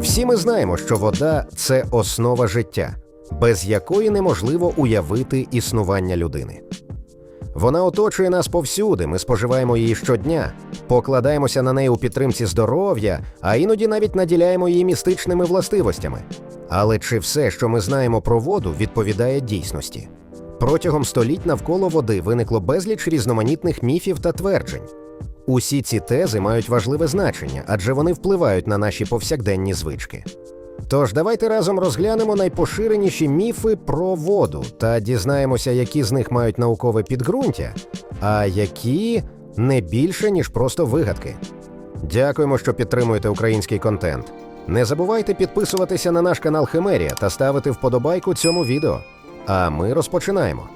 Всі ми знаємо, що вода це основа життя, без якої неможливо уявити існування людини. Вона оточує нас повсюди, ми споживаємо її щодня, покладаємося на неї у підтримці здоров'я, а іноді навіть наділяємо її містичними властивостями. Але чи все, що ми знаємо про воду, відповідає дійсності? Протягом століть навколо води виникло безліч різноманітних міфів та тверджень. Усі ці тези мають важливе значення, адже вони впливають на наші повсякденні звички. Тож давайте разом розглянемо найпоширеніші міфи про воду та дізнаємося, які з них мають наукове підґрунтя, а які не більше, ніж просто вигадки. Дякуємо, що підтримуєте український контент. Не забувайте підписуватися на наш канал Химерія та ставити вподобайку цьому відео. А ми розпочинаємо.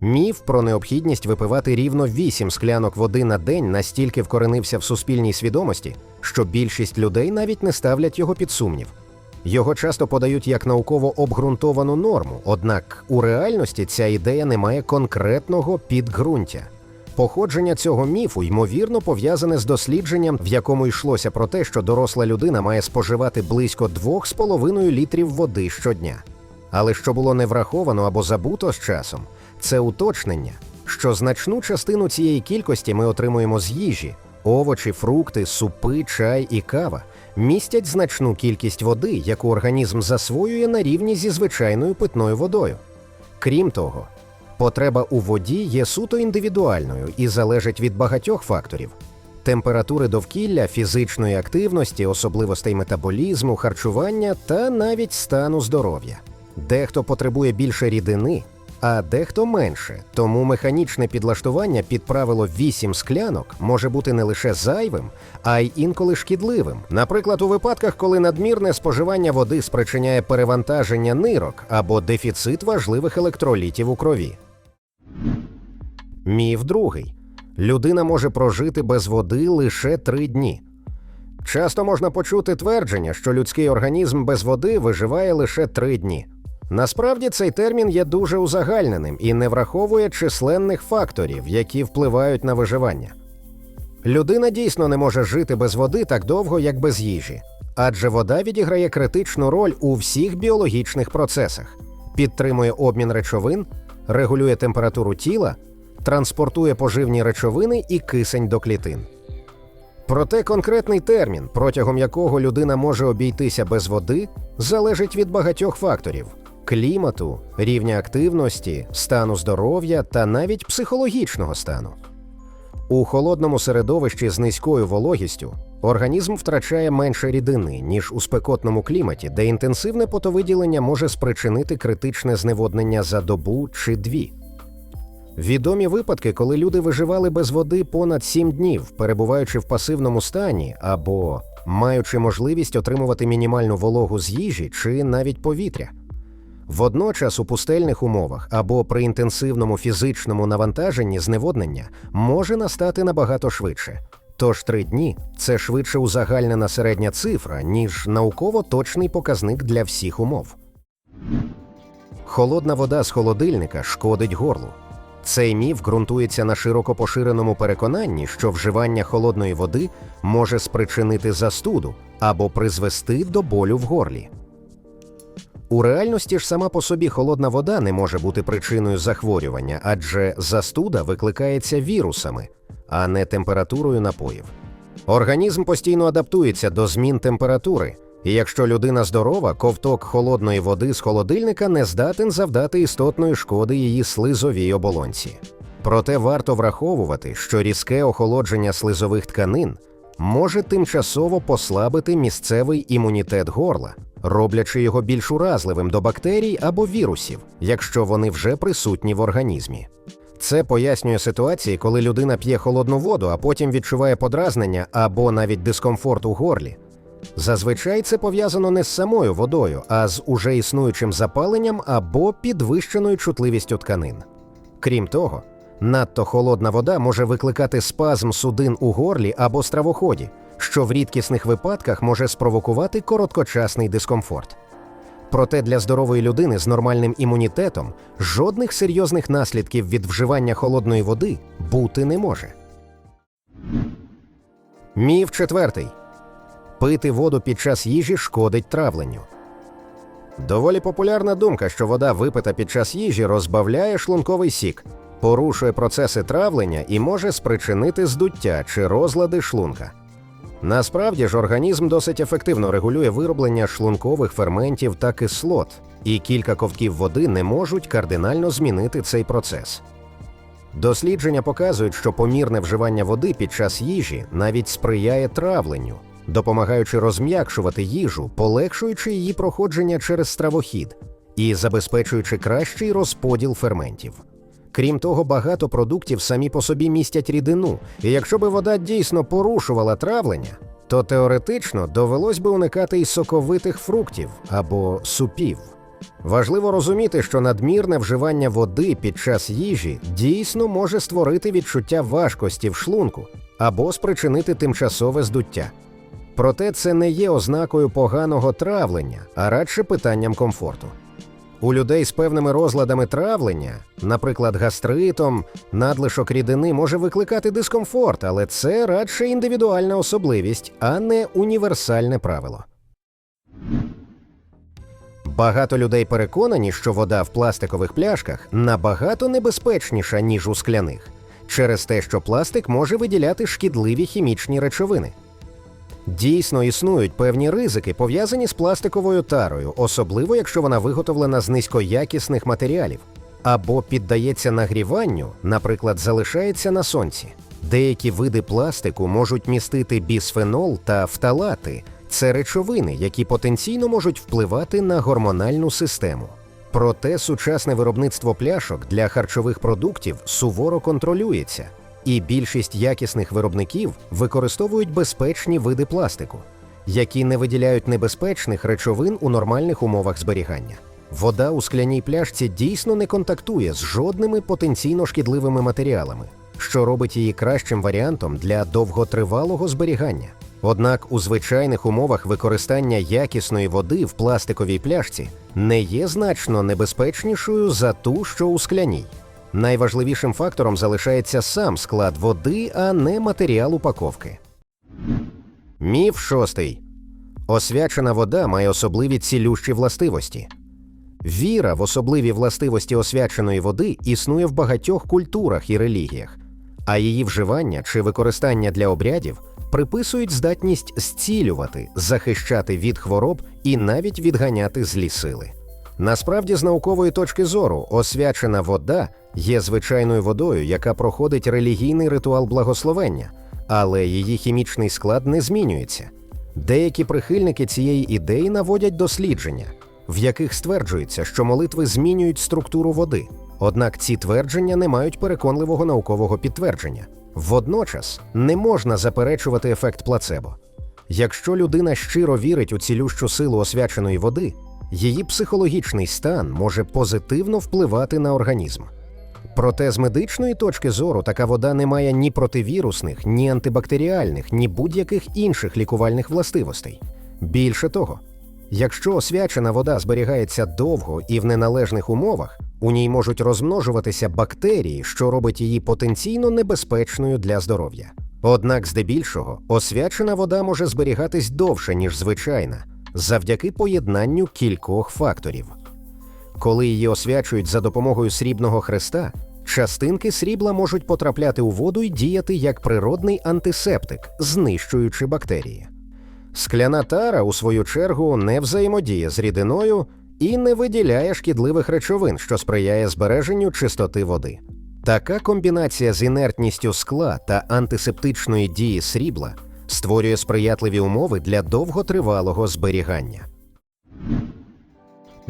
Міф про необхідність випивати рівно 8 склянок води на день настільки вкоренився в суспільній свідомості, що більшість людей навіть не ставлять його під сумнів. Його часто подають як науково обґрунтовану норму, однак у реальності ця ідея не має конкретного підґрунтя. Походження цього міфу ймовірно пов'язане з дослідженням, в якому йшлося про те, що доросла людина має споживати близько 2,5 літрів води щодня. Але що було не враховано або забуто з часом, це уточнення, що значну частину цієї кількості ми отримуємо з їжі. Овочі, фрукти, супи, чай і кава містять значну кількість води, яку організм засвоює на рівні зі звичайною питною водою. Крім того, потреба у воді є суто індивідуальною і залежить від багатьох факторів: температури довкілля, фізичної активності, особливостей метаболізму, харчування та навіть стану здоров'я. Дехто потребує більше рідини, а дехто менше. Тому механічне підлаштування під правило 8 склянок може бути не лише зайвим, а й інколи шкідливим. Наприклад, у випадках, коли надмірне споживання води спричиняє перевантаження нирок або дефіцит важливих електролітів у крові. Міф другий. Людина може прожити без води лише три дні. Часто можна почути твердження, що людський організм без води виживає лише три дні. Насправді цей термін є дуже узагальненим і не враховує численних факторів, які впливають на виживання. Людина дійсно не може жити без води так довго, як без їжі, адже вода відіграє критичну роль у всіх біологічних процесах, підтримує обмін речовин, регулює температуру тіла, транспортує поживні речовини і кисень до клітин. Проте конкретний термін, протягом якого людина може обійтися без води, залежить від багатьох факторів: клімату, рівня активності, стану здоров'я та навіть психологічного стану. У холодному середовищі з низькою вологістю організм втрачає менше рідини, ніж у спекотному кліматі, де інтенсивне потовиділення може спричинити критичне зневоднення за добу чи дві. Відомі випадки, коли люди виживали без води понад 7 днів, перебуваючи в пасивному стані або маючи можливість отримувати мінімальну вологу з їжі чи навіть повітря. Водночас у пустельних умовах або при інтенсивному фізичному навантаженні зневоднення може настати набагато швидше. Тож три дні це швидше узагальнена середня цифра, ніж науково точний показник для всіх умов. Холодна вода з холодильника шкодить горлу. Цей міф ґрунтується на широко поширеному переконанні, що вживання холодної води може спричинити застуду або призвести до болю в горлі. У реальності ж сама по собі холодна вода не може бути причиною захворювання, адже застуда викликається вірусами, а не температурою напоїв. Організм постійно адаптується до змін температури, і якщо людина здорова, ковток холодної води з холодильника не здатен завдати істотної шкоди її слизовій оболонці. Проте варто враховувати, що різке охолодження слизових тканин може тимчасово послабити місцевий імунітет горла, роблячи його більш уразливим до бактерій або вірусів, якщо вони вже присутні в організмі. Це пояснює ситуації, коли людина п'є холодну воду, а потім відчуває подразнення або навіть дискомфорт у горлі. Зазвичай це пов'язано не з самою водою, а з уже існуючим запаленням або підвищеною чутливістю тканин. Крім того, надто холодна вода може викликати спазм судин у горлі або стравоході, що в рідкісних випадках може спровокувати короткочасний дискомфорт. Проте для здорової людини з нормальним імунітетом жодних серйозних наслідків від вживання холодної води бути не може. Міф четвертий. Пити воду під час їжі шкодить травленню. Доволі популярна думка, що вода, випита під час їжі, розбавляє шлунковий сік, порушує процеси травлення і може спричинити здуття чи розлади шлунка. Насправді ж організм досить ефективно регулює вироблення шлункових ферментів та кислот, і кілька ковтків води не можуть кардинально змінити цей процес. Дослідження показують, що помірне вживання води під час їжі навіть сприяє травленню, допомагаючи розм'якшувати їжу, полегшуючи її проходження через стравохід і забезпечуючи кращий розподіл ферментів. Крім того, багато продуктів самі по собі містять рідину, і якщо би вода дійсно порушувала травлення, то теоретично довелось би уникати й соковитих фруктів або супів. Важливо розуміти, що надмірне вживання води під час їжі дійсно може створити відчуття важкості в шлунку або спричинити тимчасове здуття. Проте це не є ознакою поганого травлення, а радше питанням комфорту. У людей з певними розладами травлення, наприклад, гастритом, надлишок рідини може викликати дискомфорт, але це радше індивідуальна особливість, а не універсальне правило. Багато людей переконані, що вода в пластикових пляшках набагато небезпечніша, ніж у скляних, через те, що пластик може виділяти шкідливі хімічні речовини. Дійсно існують певні ризики, пов'язані з пластиковою тарою, особливо якщо вона виготовлена з низькоякісних матеріалів або піддається нагріванню, наприклад, залишається на сонці. Деякі види пластику можуть містити бісфенол та фталати. Це речовини, які потенційно можуть впливати на гормональну систему. Проте сучасне виробництво пляшок для харчових продуктів суворо контролюється, і більшість якісних виробників використовують безпечні види пластику, які не виділяють небезпечних речовин у нормальних умовах зберігання. Вода у скляній пляшці дійсно не контактує з жодними потенційно шкідливими матеріалами, що робить її кращим варіантом для довготривалого зберігання. Однак у звичайних умовах використання якісної води в пластиковій пляшці не є значно небезпечнішою за ту, що у скляній. Найважливішим фактором залишається сам склад води, а не матеріал упаковки. Міф шостий. Освячена вода має особливі цілющі властивості. Віра в особливі властивості освяченої води існує в багатьох культурах і релігіях, а її вживання чи використання для обрядів приписують здатність зцілювати, захищати від хвороб і навіть відганяти злі сили. Насправді, з наукової точки зору, освячена вода є звичайною водою, яка проходить релігійний ритуал благословення, але її хімічний склад не змінюється. Деякі прихильники цієї ідеї наводять дослідження, в яких стверджується, що молитви змінюють структуру води. Однак ці твердження не мають переконливого наукового підтвердження. Водночас не можна заперечувати ефект плацебо. Якщо людина щиро вірить у цілющу силу освяченої води, її психологічний стан може позитивно впливати на організм. Проте з медичної точки зору така вода не має ні противірусних, ні антибактеріальних, ні будь-яких інших лікувальних властивостей. Більше того, якщо освячена вода зберігається довго і в неналежних умовах, у ній можуть розмножуватися бактерії, що робить її потенційно небезпечною для здоров'я. Однак, здебільшого, освячена вода може зберігатись довше, ніж звичайна, завдяки поєднанню кількох факторів. Коли її освячують за допомогою срібного хреста, частинки срібла можуть потрапляти у воду і діяти як природний антисептик, знищуючи бактерії. Скляна тара, у свою чергу, не взаємодіє з рідиною і не виділяє шкідливих речовин, що сприяє збереженню чистоти води. Така комбінація з інертністю скла та антисептичної дії срібла створює сприятливі умови для довготривалого зберігання.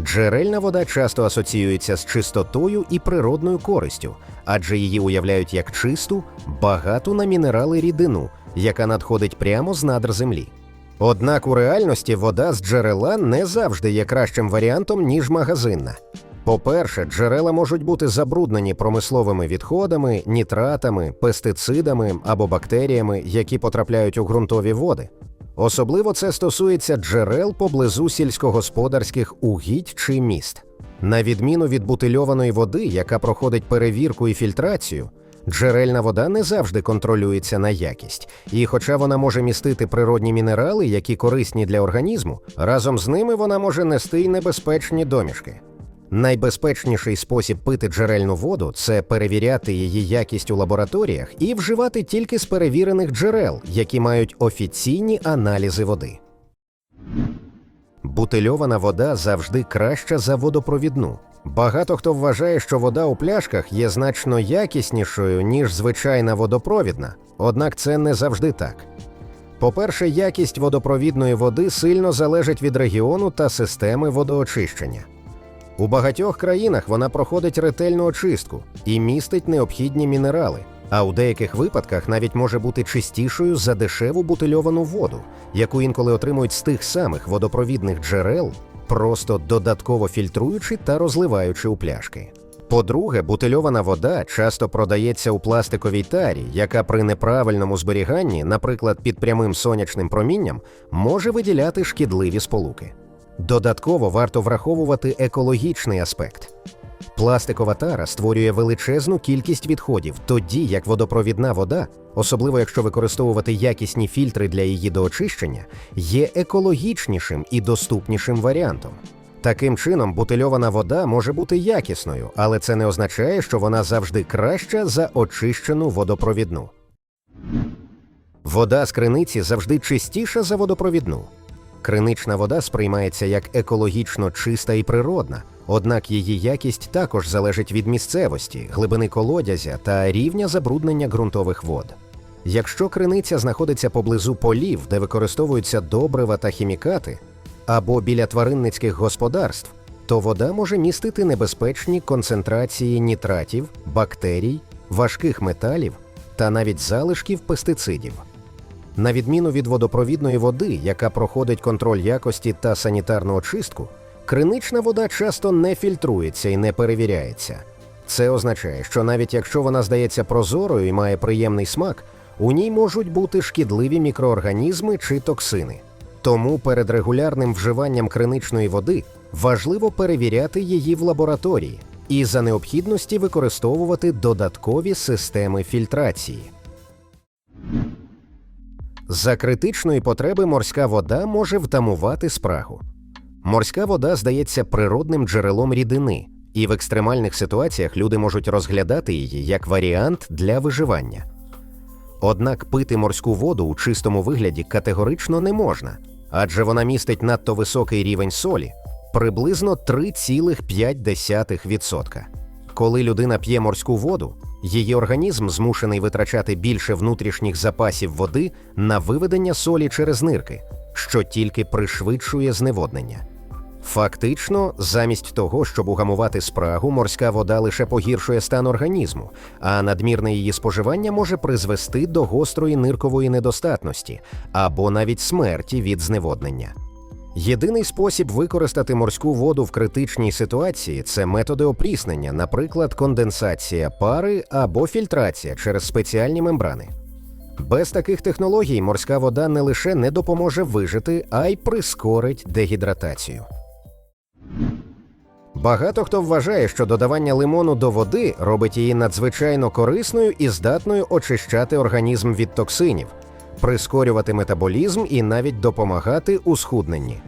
Джерельна вода часто асоціюється з чистотою і природною користю, адже її уявляють як чисту, багату на мінерали рідину, яка надходить прямо з надр землі. Однак у реальності вода з джерела не завжди є кращим варіантом, ніж магазинна. По-перше, джерела можуть бути забруднені промисловими відходами, нітратами, пестицидами або бактеріями, які потрапляють у ґрунтові води. Особливо це стосується джерел поблизу сільськогосподарських угідь чи міст. На відміну від бутильованої води, яка проходить перевірку і фільтрацію, Джерельна вода не завжди контролюється на якість, і хоча вона може містити природні мінерали, які корисні для організму, разом з ними вона може нести й небезпечні домішки. Найбезпечніший спосіб пити джерельну воду це перевіряти її якість у лабораторіях і вживати тільки з перевірених джерел, які мають офіційні аналізи води. Бутильована вода завжди краща за водопровідну. Багато хто вважає, що вода у пляшках є значно якіснішою, ніж звичайна водопровідна, однак це не завжди так. По-перше, якість водопровідної води сильно залежить від регіону та системи водоочищення. У багатьох країнах вона проходить ретельну очистку і містить необхідні мінерали, а у деяких випадках навіть може бути чистішою за дешеву бутильовану воду, яку інколи отримують з тих самих водопровідних джерел, просто додатково фільтруючи та розливаючи у пляшки. По-друге, бутильована вода часто продається у пластиковій тарі, яка при неправильному зберіганні, наприклад, під прямим сонячним промінням, може виділяти шкідливі сполуки. Додатково варто враховувати екологічний аспект. Пластикова тара створює величезну кількість відходів, тоді як водопровідна вода, особливо якщо використовувати якісні фільтри для її доочищення, є екологічнішим і доступнішим варіантом. Таким чином, бутильована вода може бути якісною, але це не означає, що вона завжди краща за очищену водопровідну. Вода з криниці завжди чистіша за водопровідну. Кринична вода сприймається як екологічно чиста і природна, однак її якість також залежить від місцевості, глибини колодязя та рівня забруднення ґрунтових вод. Якщо криниця знаходиться поблизу полів, де використовуються добрива та хімікати, або біля тваринницьких господарств, то вода може містити небезпечні концентрації нітратів, бактерій, важких металів та навіть залишків пестицидів. На відміну від водопровідної води, яка проходить контроль якості та санітарну очистку, кринична вода часто не фільтрується і не перевіряється. Це означає, що навіть якщо вона здається прозорою і має приємний смак, у ній можуть бути шкідливі мікроорганізми чи токсини. Тому перед регулярним вживанням криничної води важливо перевіряти її в лабораторії і за необхідності використовувати додаткові системи фільтрації. За критичної потреби морська вода може втамувати спрагу. Морська вода здається природним джерелом рідини, і в екстремальних ситуаціях люди можуть розглядати її як варіант для виживання. Однак пити морську воду у чистому вигляді категорично не можна, адже вона містить надто високий рівень солі приблизно 3,5%. Коли людина п'є морську воду, її організм змушений витрачати більше внутрішніх запасів води на виведення солі через нирки, що тільки пришвидшує зневоднення. Фактично, замість того, щоб угамувати спрагу, морська вода лише погіршує стан організму, а надмірне її споживання може призвести до гострої ниркової недостатності або навіть смерті від зневоднення. Єдиний спосіб використати морську воду в критичній ситуації це методи опріснення, наприклад, конденсація пари або фільтрація через спеціальні мембрани. Без таких технологій морська вода не лише не допоможе вижити, а й прискорить дегідратацію. Багато хто вважає, що додавання лимону до води робить її надзвичайно корисною і здатною очищати організм від токсинів, прискорювати метаболізм і навіть допомагати у схудненні.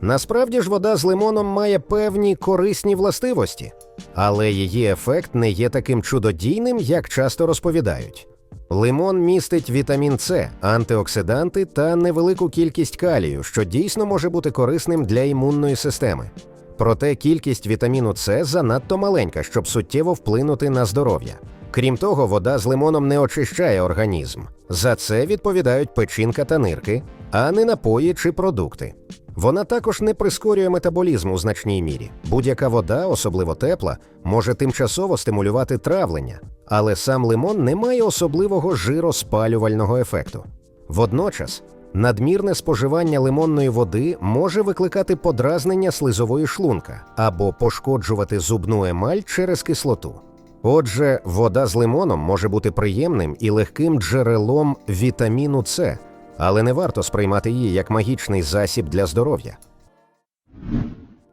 Насправді ж вода з лимоном має певні корисні властивості, але її ефект не є таким чудодійним, як часто розповідають. Лимон містить вітамін С, антиоксиданти та невелику кількість калію, що дійсно може бути корисним для імунної системи. Проте кількість вітаміну С занадто маленька, щоб суттєво вплинути на здоров'я. Крім того, вода з лимоном не очищає організм. За це відповідають печінка та нирки, а не напої чи продукти. Вона також не прискорює метаболізм у значній мірі. Будь-яка вода, особливо тепла, може тимчасово стимулювати травлення, але сам лимон не має особливого жироспалювального ефекту. Водночас, надмірне споживання лимонної води може викликати подразнення слизової шлунка або пошкоджувати зубну емаль через кислоту. Отже, вода з лимоном може бути приємним і легким джерелом вітаміну С, але не варто сприймати її як магічний засіб для здоров'я.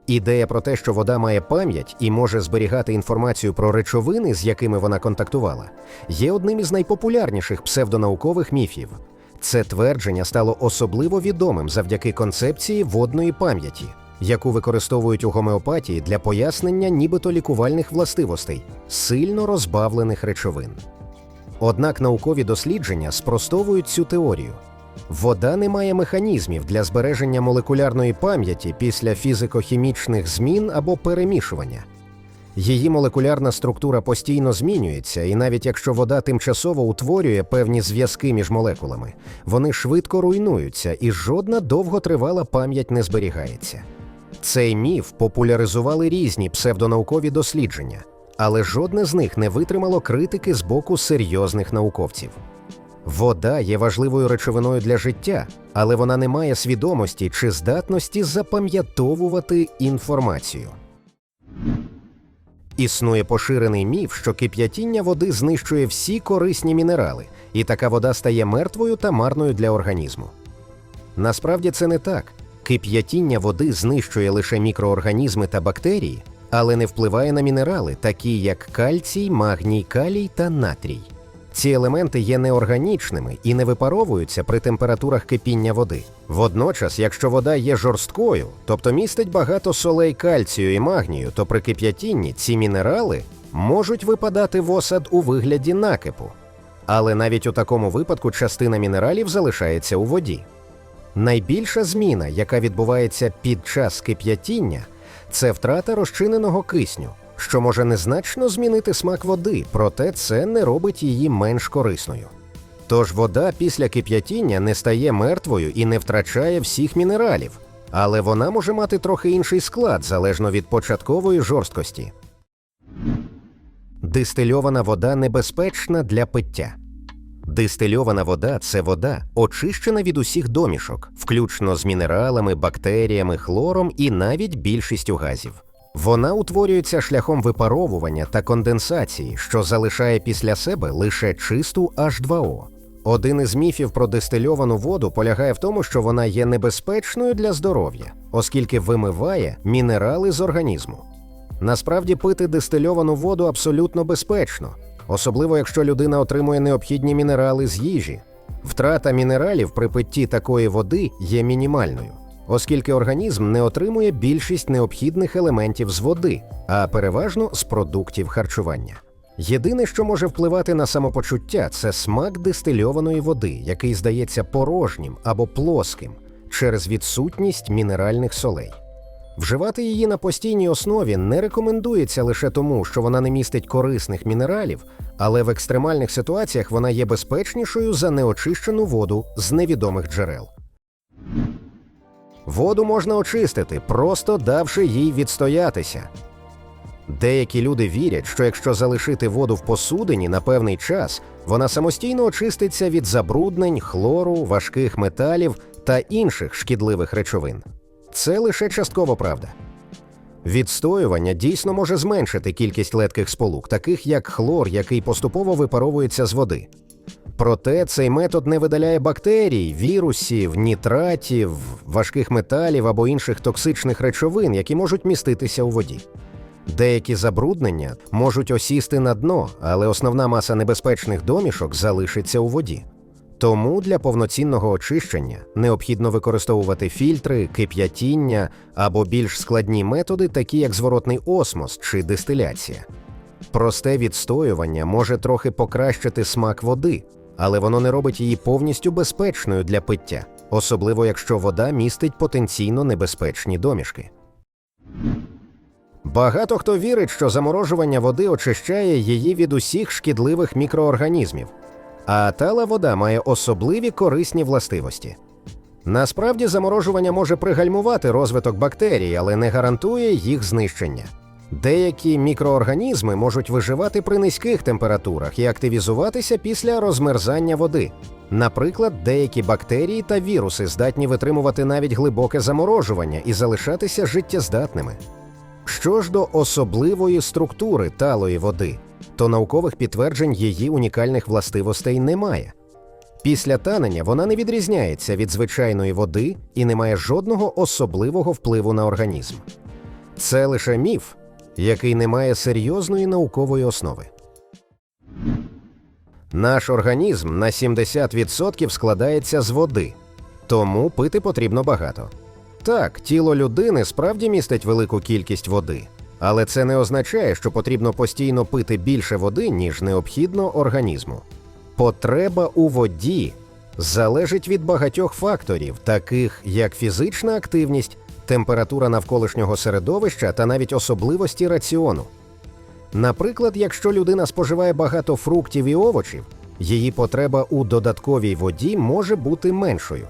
Ідея про те, що вода має пам'ять і може зберігати інформацію про речовини, з якими вона контактувала, є одним із найпопулярніших псевдонаукових міфів. Це твердження стало особливо відомим завдяки концепції водної пам'яті, яку використовують у гомеопатії для пояснення нібито лікувальних властивостей сильно розбавлених речовин. Однак наукові дослідження спростовують цю теорію. Вода не має механізмів для збереження молекулярної пам'яті після фізико-хімічних змін або перемішування. Її молекулярна структура постійно змінюється, і навіть якщо вода тимчасово утворює певні зв'язки між молекулами, вони швидко руйнуються і жодна довготривала пам'ять не зберігається. Цей міф популяризували різні псевдонаукові дослідження, але жодне з них не витримало критики з боку серйозних науковців. Вода є важливою речовиною для життя, але вона не має свідомості чи здатності запам'ятовувати інформацію. Існує поширений міф, що кип'ятіння води знищує всі корисні мінерали, і така вода стає мертвою та марною для організму. Насправді це не так. Кип'ятіння води знищує лише мікроорганізми та бактерії, але не впливає на мінерали, такі як кальцій, магній, калій та натрій. Ці елементи є неорганічними і не випаровуються при температурах кипіння води. Водночас, якщо вода є жорсткою, тобто містить багато солей кальцію і магнію, то при кип'ятінні ці мінерали можуть випадати в осад у вигляді накипу. Але навіть у такому випадку частина мінералів залишається у воді. Найбільша зміна, яка відбувається під час кип'ятіння, це втрата розчиненого кисню, що може незначно змінити смак води, проте це не робить її менш корисною. Тож вода після кип'ятіння не стає мертвою і не втрачає всіх мінералів, але вона може мати трохи інший склад залежно від початкової жорсткості. Дистильована вода небезпечна для пиття. Дистильована вода це вода, очищена від усіх домішок, включно з мінералами, бактеріями, хлором і навіть більшістю газів. Вона утворюється шляхом випаровування та конденсації, що залишає після себе лише чисту H2O. Один із міфів про дистильовану воду полягає в тому, що вона є небезпечною для здоров'я, оскільки вимиває мінерали з організму. Насправді пити дистильовану воду абсолютно безпечно, особливо якщо людина отримує необхідні мінерали з їжі. Втрата мінералів при питті такої води є мінімальною, оскільки організм не отримує більшість необхідних елементів з води, а переважно з продуктів харчування. Єдине, що може впливати на самопочуття, це смак дистильованої води, який здається порожнім або плоским через відсутність мінеральних солей. Вживати її на постійній основі не рекомендується лише тому, що вона не містить корисних мінералів, але в екстремальних ситуаціях вона є безпечнішою за неочищену воду з невідомих джерел. Воду можна очистити, просто давши їй відстоятися. Деякі люди вірять, що якщо залишити воду в посудині на певний час, вона самостійно очиститься від забруднень, хлору, важких металів та інших шкідливих речовин. Це лише частково правда. Відстоювання дійсно може зменшити кількість летких сполук, таких як хлор, який поступово випаровується з води. Проте цей метод не видаляє бактерій, вірусів, нітратів, важких металів або інших токсичних речовин, які можуть міститися у воді. Деякі забруднення можуть осісти на дно, але основна маса небезпечних домішок залишиться у воді. Тому для повноцінного очищення необхідно використовувати фільтри, кип'ятіння або більш складні методи, такі як зворотний осмос чи дистиляція. Просте відстоювання може трохи покращити смак води, але воно не робить її повністю безпечною для пиття, особливо якщо вода містить потенційно небезпечні домішки. Багато хто вірить, що заморожування води очищає її від усіх шкідливих мікроорганізмів, а тала вода має особливі корисні властивості. Насправді, заморожування може пригальмувати розвиток бактерій, але не гарантує їх знищення. Деякі мікроорганізми можуть виживати при низьких температурах і активізуватися після розмерзання води. Наприклад, деякі бактерії та віруси здатні витримувати навіть глибоке заморожування і залишатися життєздатними. Що ж до особливої структури талої води, то наукових підтверджень її унікальних властивостей немає. Після танення вона не відрізняється від звичайної води і не має жодного особливого впливу на організм. Це лише міф, який не має серйозної наукової основи. Наш організм на 70% складається з води, тому пити потрібно багато. Так, тіло людини справді містить велику кількість води, але це не означає, що потрібно постійно пити більше води, ніж необхідно організму. Потреба у воді залежить від багатьох факторів, таких як фізична активність, температура навколишнього середовища та навіть особливості раціону. Наприклад, якщо людина споживає багато фруктів і овочів, її потреба у додатковій воді може бути меншою.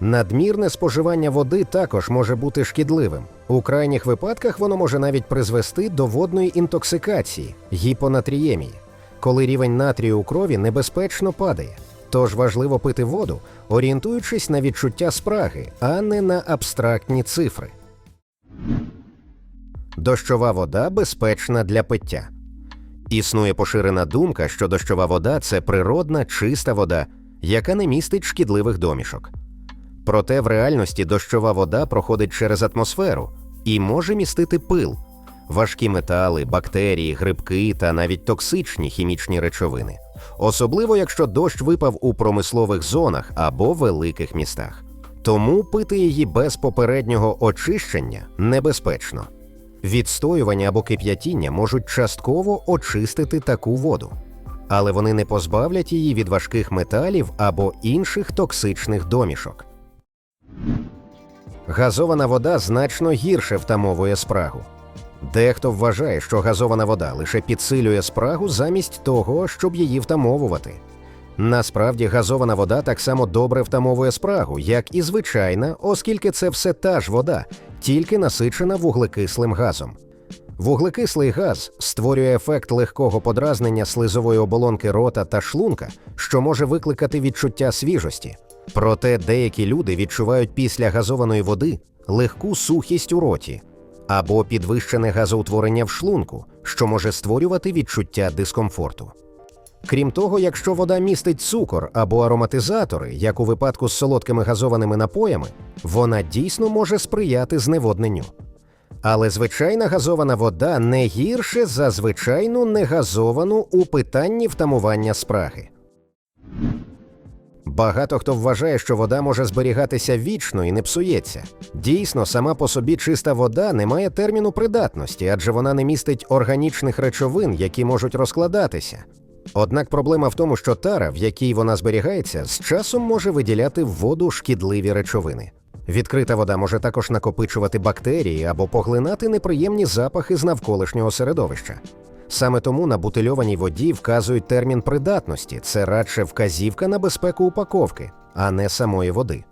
Надмірне споживання води також може бути шкідливим. У крайніх випадках воно може навіть призвести до водної інтоксикації, гіпонатріємії, коли рівень натрію у крові небезпечно падає. Тож важливо пити воду, орієнтуючись на відчуття спраги, а не на абстрактні цифри. Дощова вода безпечна для пиття. Існує поширена думка, що дощова вода це природна, чиста вода, яка не містить шкідливих домішок. Проте в реальності дощова вода проходить через атмосферу і може містити пил, важкі метали, бактерії, грибки та навіть токсичні хімічні речовини, особливо якщо дощ випав у промислових зонах або великих містах. Тому пити її без попереднього очищення небезпечно. Відстоювання або кип'ятіння можуть частково очистити таку воду, але вони не позбавлять її від важких металів або інших токсичних домішок. Газована вода значно гірше втамовує спрагу. Дехто вважає, що газована вода лише підсилює спрагу замість того, щоб її втамовувати. Насправді газована вода так само добре втамовує спрагу, як і звичайна, оскільки це все та ж вода, тільки насичена вуглекислим газом. Вуглекислий газ створює ефект легкого подразнення слизової оболонки рота та шлунка, що може викликати відчуття свіжості. Проте деякі люди відчувають після газованої води легку сухість у роті або підвищене газоутворення в шлунку, що може створювати відчуття дискомфорту. Крім того, якщо вода містить цукор або ароматизатори, як у випадку з солодкими газованими напоями, вона дійсно може сприяти зневодненню. Але звичайна газована вода не гірше за звичайну негазовану у питанні втамування спраги. Багато хто вважає, що вода може зберігатися вічно і не псується. Дійсно, сама по собі чиста вода не має терміну придатності, адже вона не містить органічних речовин, які можуть розкладатися. Однак проблема в тому, що тара, в якій вона зберігається, з часом може виділяти в воду шкідливі речовини. Відкрита вода може також накопичувати бактерії або поглинати неприємні запахи з навколишнього середовища. Саме тому на бутильованій воді вказують термін придатності це радше вказівка на безпеку упаковки, а не самої води.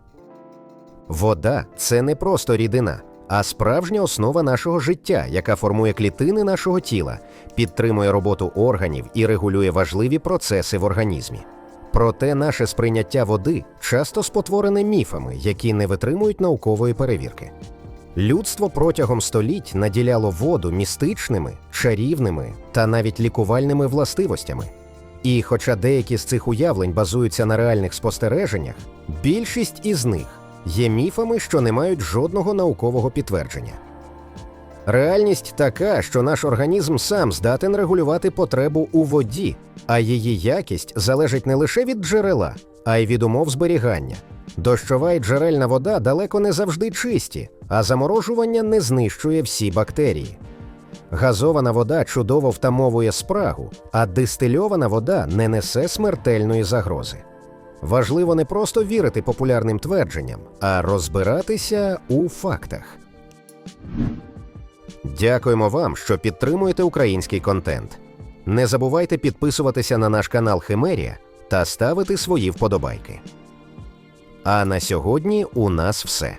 Вода це не просто рідина, а справжня основа нашого життя, яка формує клітини нашого тіла, підтримує роботу органів і регулює важливі процеси в організмі. Проте наше сприйняття води часто спотворене міфами, які не витримують наукової перевірки. Людство протягом століть наділяло воду містичними, чарівними та навіть лікувальними властивостями. І хоча деякі з цих уявлень базуються на реальних спостереженнях, більшість із них є міфами, що не мають жодного наукового підтвердження. Реальність така, що наш організм сам здатен регулювати потребу у воді, а її якість залежить не лише від джерела, а й від умов зберігання. Дощова і джерельна вода далеко не завжди чисті, а заморожування не знищує всі бактерії. Газована вода чудово втамовує спрагу, а дистильована вода не несе смертельної загрози. Важливо не просто вірити популярним твердженням, а розбиратися у фактах. Дякуємо вам, що підтримуєте український контент. Не забувайте підписуватися на наш канал Химерія та ставити свої вподобайки. А на сьогодні у нас все.